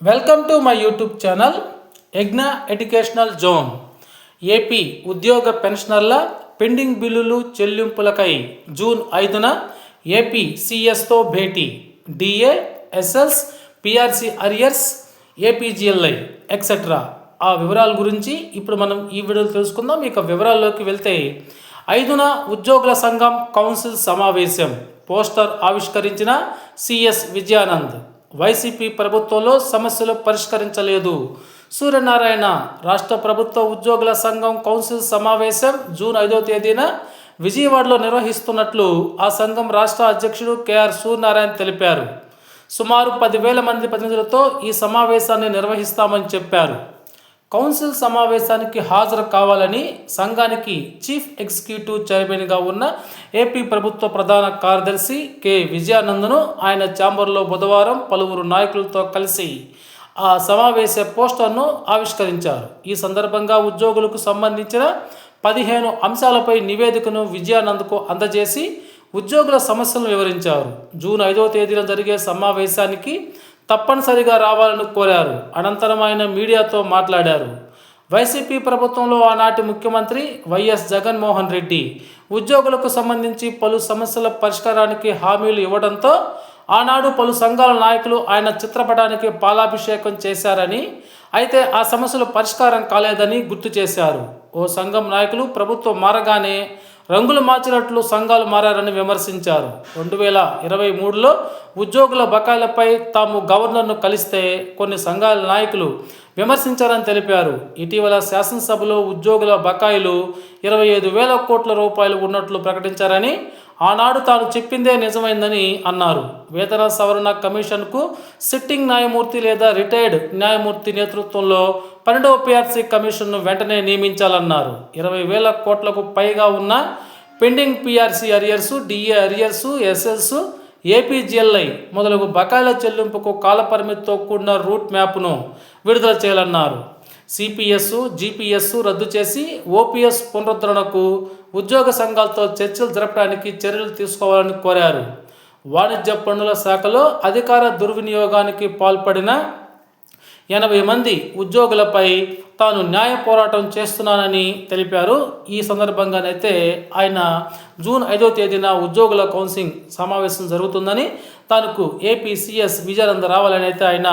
Welcome to my YouTube channel Yagna educational zone AP ఉద్యోగ పెన్షనర్ల pending బిల్లులు చెల్లింపులకై June ఐదున ఏపీ సిఎస్తో భేటీ DA SLs PRC arrears APGLI etcetera ఆ వివరాల గురించి ఇప్పుడు మనం ఈ వీడియోలో తెలుసుకుందాం. ఇక వివరాల్లోకి వెళ్తే ఐదున ఉద్యోగుల సంఘం కౌన్సిల్ సమావేశం. పోస్టర్ ఆవిష్కరించిన సిఎస్ విజయానంద్. వైసీపీ ప్రభుత్వంలో సమస్యలు పరిష్కరించలేదు. సూర్యనారాయణ రాష్ట్ర ప్రభుత్వ ఉద్యోగుల సంఘం కౌన్సిల్ సమావేశం జూన్ ఐదో తేదీన విజయవాడలో నిర్వహిస్తున్నట్లు ఆ సంఘం రాష్ట్ర అధ్యక్షుడు కెఆర్ సూర్యనారాయణ తెలిపారు. సుమారు పదివేల మంది ప్రతినిధులతో ఈ సమావేశాన్ని నిర్వహిస్తామని చెప్పారు. కౌన్సిల్ సమావేశానికి హాజరు కావాలని సంఘానికి చీఫ్ ఎగ్జిక్యూటివ్ చైర్మన్గా ఉన్న ఏపీ ప్రభుత్వ ప్రధాన కార్యదర్శి కె. విజయానందను ఆయన ఛాంబర్లో బుధవారం పలువురు నాయకులతో కలిసి ఆ సమావేశ పోస్టర్ను ఆవిష్కరించారు. ఈ సందర్భంగా ఉద్యోగులకు సంబంధించిన పదిహేను అంశాలపై నివేదికను విజయానంద్కు అందజేసి ఉద్యోగుల సమస్యలను వివరించారు. జూన్ ఐదవ తేదీన జరిగే సమావేశానికి తప్పనిసరిగా రావాలని కోరారు. అనంతరం ఆయన మీడియాతో మాట్లాడారు. వైసీపీ ప్రభుత్వంలో ఆనాటి ముఖ్యమంత్రి వైఎస్ జగన్మోహన్ రెడ్డి ఉద్యోగులకు సంబంధించి పలు సమస్యల పరిష్కారానికి హామీలు ఇవ్వడంతో ఆనాడు పలు సంఘాల నాయకులు ఆయన చిత్రపటానికి పాలాభిషేకం చేశారని అయితే ఆ సమస్యలు పరిష్కారం కాలేదని గుర్తు చేశారు. ఓ సంఘం నాయకులు ప్రభుత్వం మారగానే రంగులు మార్చినట్లు సంఘాలు మారారని విమర్శించారు. రెండు వేల ఇరవై మూడులో ఉద్యోగుల బకాయిలపై తాము గవర్నర్ను కలిస్తే కొన్ని సంఘాల నాయకులు విమర్శించారని తెలిపారు. ఇటీవల శాసనసభలో ఉద్యోగుల బకాయిలు ఇరవై ఐదు వేల కోట్ల రూపాయలు ఉన్నట్లు ప్రకటించారని ఆనాడు తాను చెప్పిందే నిజమైందని అన్నారు. వేతన సవరణ కమిషన్కు సిట్టింగ్ న్యాయమూర్తి లేదా రిటైర్డ్ న్యాయమూర్తి నేతృత్వంలో పన్నెండవ పిఆర్సీ కమిషన్ను వెంటనే నియమించాలన్నారు. ఇరవై వేల కోట్లకు పైగా ఉన్న pending PRC arrears DA arrears SLs APGLI మొదలగు బకాయిల చెల్లింపుకు కాలపరిమితితో కూడిన రూట్ మ్యాప్ను విడుదల చేయాలన్నారు. సిపిఎస్ జిపిఎస్ రద్దు చేసి ఓపీఎస్ పునరుద్ధరణకు ఉద్యోగ సంఘాలతో చర్చలు జరపడానికి చర్యలు తీసుకోవాలని కోరారు. వాణిజ్య పన్నుల శాఖలో అధికార దుర్వినియోగానికి పాల్పడిన ఎనభై మంది ఉద్యోగులపై తాను న్యాయ పోరాటం చేస్తున్నానని తెలిపారు. ఈ సందర్భంగానైతే ఆయన జూన్ ఐదో తేదీన ఉద్యోగుల కౌన్సిలింగ్ సమావేశం జరుగుతుందని తనకు ఏపీసీఎస్ విజయానంద రావాలని అయితే ఆయన